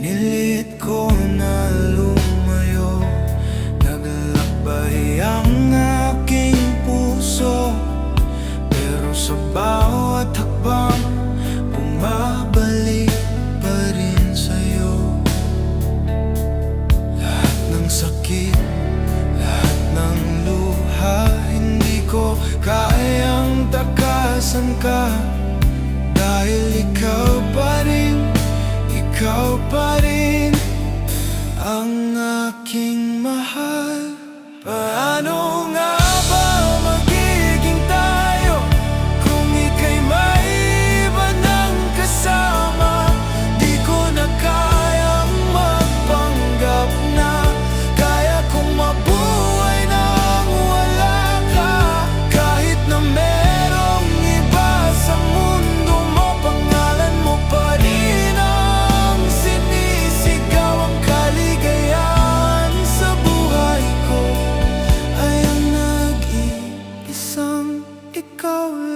Pinilit ko na lumayo Naglakbay ang aking puso. Pero sa bawat hakbang Bumabalik pa rin sa'yo. Lahat ng sakit Lahat ng luha Hindi ko kayang takasan ka. Dahil ikaw pa rin Ikaw pa Ang aking mahal ikaw lang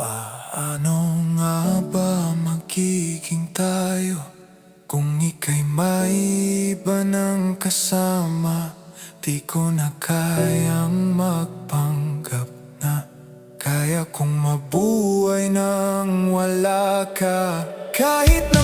Paano nga ba magiging tayo Kung ika'y may iba ng kasama? Di ko na kayang magpanggap na Kaya kong mabuhay nang wala ka. Kahit na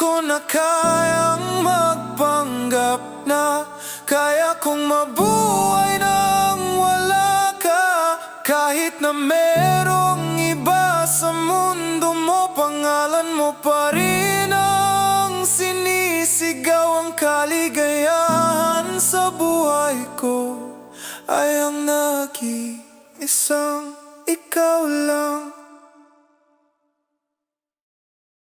ko na kayang magpanggap na Kaya kong mabuhay nang wala ka. Kahit na merong iba sa mundo mo Pangalan mo pa rin ang sinisigaw. Ang kaligayahan sa buhay ko Ay ang nag-iisang ikaw lang